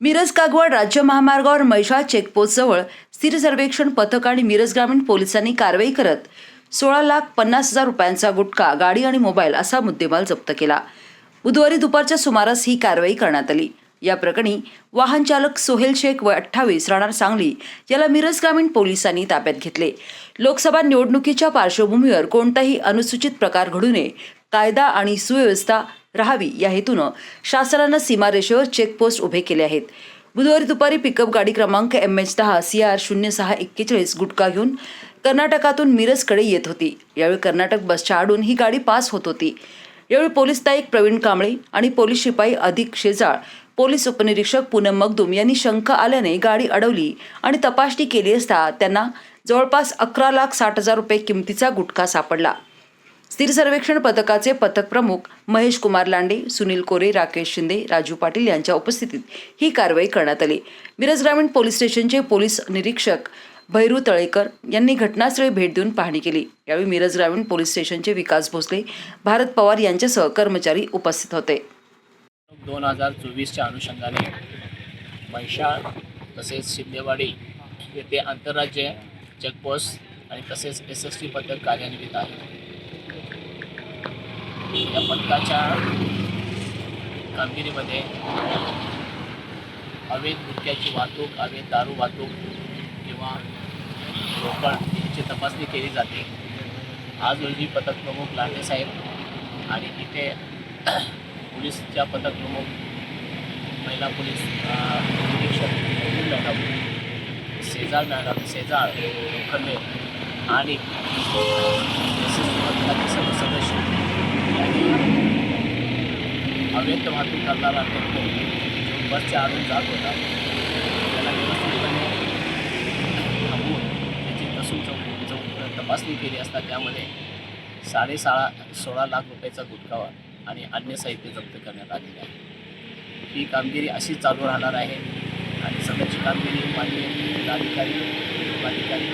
मिरज कागवड राज्य महामार्गावर मैशाळ चेकपोस्टजवळ स्थिर सर्वेक्षण पथक आणि मिरज ग्रामीण पोलिसांनी कारवाई करत सोळा लाख पन्नास हजार रुपयांचा गुटखा गाडी आणि मोबाईल असा मुद्देमाल जप्त केला. बुधवारी दुपारच्या सुमारास ही कारवाई करण्यात आली. या प्रकरणी वाहन चालक सोहेल शेख व अठ्ठावीस राहणार सांगली याला मिरज ग्रामीण पोलिसांनी ताब्यात घेतले. लोकसभा निवडणुकीच्या पार्श्वभूमीवर कोणताही अनुसूचित प्रकार घडू नये कायदा आणि सुव्यवस्था राहावी या हेतूनं शासनानं सीमारेषेवर चेकपोस्ट उभे केले आहेत. बुधवारी दुपारी पिकअप गाडी क्रमांक एम एच दहा सी आर शून्य सहा एक्केचाळीस गुटखा घेऊन कर्नाटकातून मिरजकडे येत होती. यावेळी कर्नाटक बसच्या आडून ही गाडी पास होत होती. यावेळी पोलीस नाईक प्रवीण कांबळे आणि पोलीस शिपाई अधिक शेजाळ पोलीस उपनिरीक्षक पूनम मगदूम यांनी शंका आल्याने गाडी अडवली आणि तपासणी केली असता त्यांना जवळपास अकरा लाख साठ हजार रुपये किमतीचा गुटखा सापडला. स्थिर सर्वेक्षण पथकाचे पथक प्रमुख महेश कुमार लांडे सुनील कोरे राकेश शिंदे राजू पाटील यांच्या उपस्थितीत ही कारवाई करण्यात आली. मिरज ग्रामीण पोलीस स्टेशनचे पोलीस निरीक्षक भैरू तळेकर यांनी घटनास्थळी भेट देऊन पाहणी केली. यावेळी मिरज ग्रामीण पोलीस स्टेशनचे विकास भोसले भारत पवार यांच्यासह कर्मचारी उपस्थित होते. दोन हजार चोवीसच्या अनुषंगाने महिषाळ तसेच शिंदेवाडी येथे आंतरराज्य चेकपोस्ट आणि तसेच एस एस टी पथक कार्यान्वित आहे. या पथकाच्या कामगिरीमध्ये अवैध गुटख्याची वाहतूक अवैध दारू वाहतूक किंवा रोकड याची तपासणी केली जाते. आज रोजी पथक प्रमुख लांडे साहेब आणि इथे पोलीसच्या पथक प्रमुख महिला पोलीस निरीक्षक मॅडम शेजाळ मॅडम शेजाळ लोखंडे आणि सदस्य अवैध वाहतूक करणारा टेम्पो बसच्या आडून जात होता त्याला व्यवस्थितपणे थांबवून त्याची कसून चौक चौक तपासणी केली असता त्यामध्ये साडेसहा सोळा लाख रुपयाचा गुटखावा आणि अन्य साहित्य जप्त करण्यात आलेले आहे. ही कामगिरी अशीच चालू राहणार आहे आणि सध्याची कामगिरी माननीय जिल्हाधिकारी जिल्हाधिकारी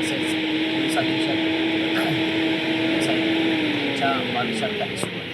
तसेच पोलीस अधीक्षक साहेब यांच्या मार्गदर्शनाखाली सुरू आहे.